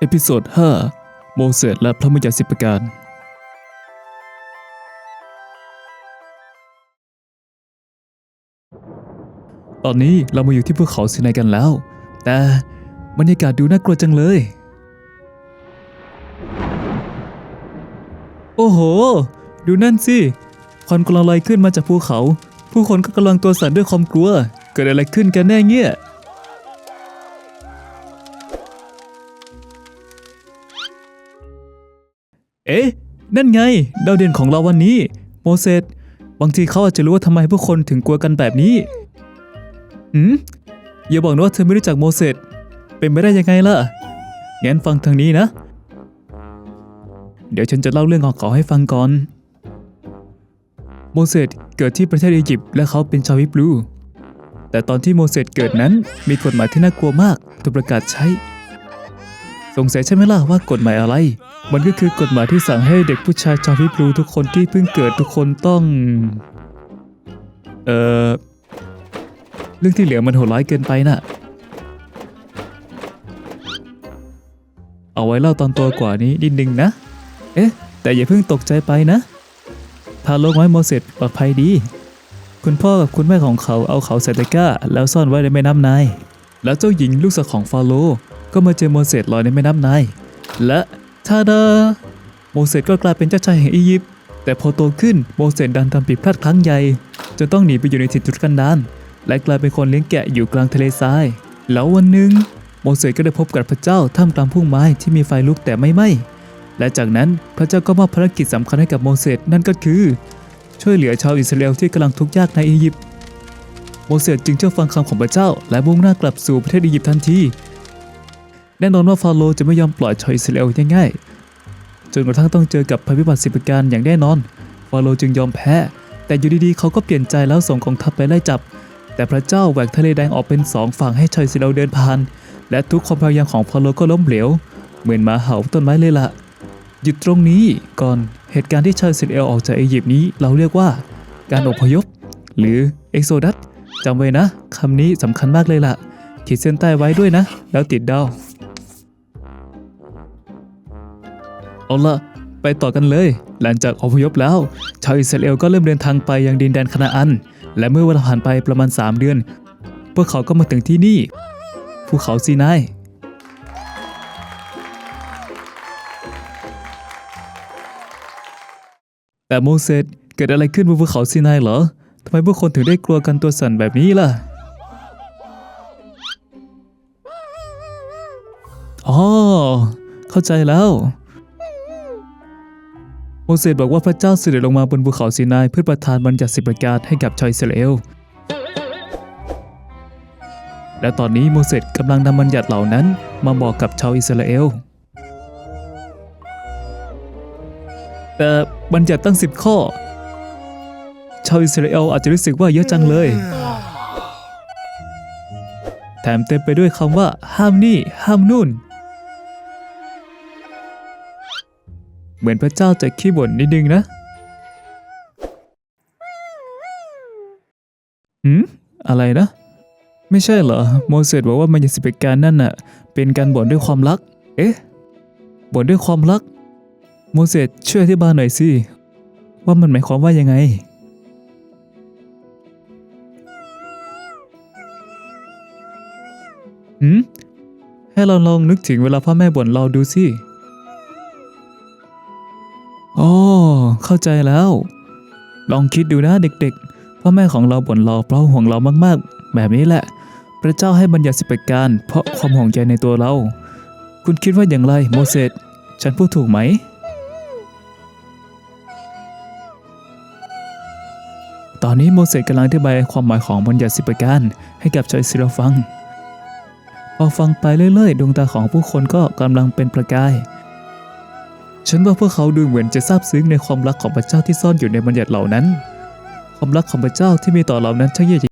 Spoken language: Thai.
เอพิโซด 5 โมเสสและพระมยาสิบประการ ตอนนี้เรามาอยู่ที่ภูเขาสินายกันแล้ว แต่บรรยากาศดูน่ากลัวจังเลย โอ้โห ดูนั่นสิควันกำลังลอยขึ้นมาจากภูเขา ผู้คนก็กำลังตัวสั่นด้วยความกลัว เกิดอะไรขึ้นกันแน่เงี้ย เอ๊ะ นั่นไง ดาวเด่นของเราวันนี้ โมเสส บางทีเขาอาจจะรู้ว่าทำไมผู้คนถึงกลัวกันแบบนี้หืมอย่าบอกนะว่าเธอไม่รู้จักโมเสส เป็นไปได้ยังไงล่ะ งั้นฟังทางนี้นะ เดี๋ยวฉันจะเล่าเรื่องของเขาให้ฟังก่อน โมเสสเกิดที่ประเทศอียิปต์และเขาเป็นชาวฮิบรู แต่ตอนที่โมเสสเกิดนั้นมีกฎหมายที่น่ากลัวมากถูกประกาศใช้ สงสัยใช่ไหมล่ะว่ากฎหมายอะไร มันก็คือกฎหมายที่สั่งให้เด็กผู้ชายชาวฮิบรูทุกคนที่เพิ่งเกิดทุกคนต้อง เอ่อ เรื่องที่เหลือมันโหดร้ายเกินไปน่ะ เอาไว้เล่าตอนโตกว่านี้นิดนึงนะ เอ๊ะ แต่อย่าเพิ่งตกใจไปนะทารกไว้โมเสสปลอดภัยดี คุณพ่อกับคุณแม่ของเขาเอาเขาใส่ตะกร้า แล้วซ่อนไว้ในแม่น้ำไนาย แล้วเจ้าหญิงลูกสาวของฟาโรห์ก็มาเจอโมเสสลอยในแม่น้ำไนาย และ ทาดา โมเสสก็กลายเป็นเจ้าชายแห่งอียิปต์ แต่พอโตขึ้นโมเสสดันทำผิดพลาดครั้งใหญ่จนต้องหนีไปอยู่ในถิ่นทุรกันดารและกลายเป็นคนเลี้ยงแกะอยู่กลางทะเลทราย แล้ววันหนึ่งโมเสสก็ได้พบกับพระเจ้าท่ามกลางพุ่มไม้ที่มีไฟลุกแต่ไม่ไหม้ และจากนั้นพระเจ้าก็มอบภารกิจสำคัญให้กับโมเสสนั่นก็คือ ช่วยเหลือชาวอิสราเอลที่กำลังทุกข์ยากในอียิปต์ โมเสสจึงเชื่อฟังคำของพระเจ้า และมุ่งหน้ากลับสู่ประเทศอียิปต์ทันที แน่นอนว่าฟาโรจะไม่ยอมปล่อยชาวอิสราเอลง่ายๆจนกระทั่งต้องเจอกับภัยพิบัติสิบประการอย่างแน่นอน ฟาโรจึงยอมแพ้ แต่อยู่ดีๆเขาก็เปลี่ยนใจแล้วส่งกองทัพไปไล่จับ แต่พระเจ้าแหวกทะเลแดงออกเป็นสองฝั่งให้ชาวอิสราเอลเดินผ่าน และทุกความพยายามของฟาโรก็ล้มเหลว เหมือนหมาเห่าต้นไม้เลยล่ะหยุดตรงนี้ก่อนเหตุการณ์ที่ชาวอิสราเอลออกจากอียิปต์นี้เราเรียกว่า การอพยพ หรือเอ็กโซดัสจำไว้นะคำนี้สำคัญมากเลยล่ะขีดเส้นใต้ไว้ด้วยนะ แล้วติดดาว เอาละไปต่อกันเลย หลังจากอพยพแล้ว ชาวอิสราเอลก็เริ่มเดินทางไปยังดินแดนคานาอัน และเมื่อเวลาผ่านไปประมาณ 3 เดือน พวกเขาก็มาถึงที่นี่ภูเขาซีนายแต่โมเสสเกิดอะไรขึ้นบนภูเขาซีนายเหรอทำไมพวกคนถึงได้กลัวกันตัวสั่นแบบนี้ล่ะอ๋อเข้าใจแล้ว โมเสสบอกว่าพระเจ้าเสด็จลงมาบนภูเขาซีนายเพื่อประทานบัญญัติสิบประการให้กับชาวอิสราเอล และตอนนี้โมเสสกำลังนำบัญญัติเหล่านั้นมาบอกกับชาวอิสราเอล แต่บัญญัติตั้งสิบข้อ ชาวอิสราเอลอาจจะรู้สึกว่าเยอะจังเลย แถมเต็มไปด้วยคำว่า ห้ามนี่ ห้ามนู่น เหมือนพระเจ้าจะขี้บ่นนิดนึงนะหืมอะไรนะ ไม่ใช่เหรอ โมเสสบอกว่ามันยังสิบประการนั่นน่ะ เป็นการบ่นด้วยความรัก เอ๊ะ บ่นด้วยความรัก โมเสสช่วยอธิบายหน่อยสิ ว่ามันหมายความว่ายังไง หืมให้เราลองนึกถึงเวลาพ่อแม่บ่นเราดูสิ เข้าใจแล้ว ลองคิดดูนะเด็กๆ พ่อแม่ของเราบ่นเราเพราะห่วงเรามากๆ แบบนี้แหละ พระเจ้าให้บัญญัติสิบประการ เพราะความห่วงใยในตัวเรา คุณคิดว่าอย่างไรโมเสส ฉันพูดถูกไหม ตอนนี้โมเสสกำลังอธิบายความหมายของบัญญัติสิบประการให้กับชาวอิสราเอลฟัง พอฟังไปเรื่อยๆ ดวงตาของผู้คนก็กำลังเป็นประกาย ฉันว่าพวกเขาดูเหมือนจะซาบซึ้งในความรักของพระเจ้าที่ซ่อนอยู่ในบัญญัติเหล่านั้น ความรักของพระเจ้าที่มีต่อเรานั้นช่างเยือก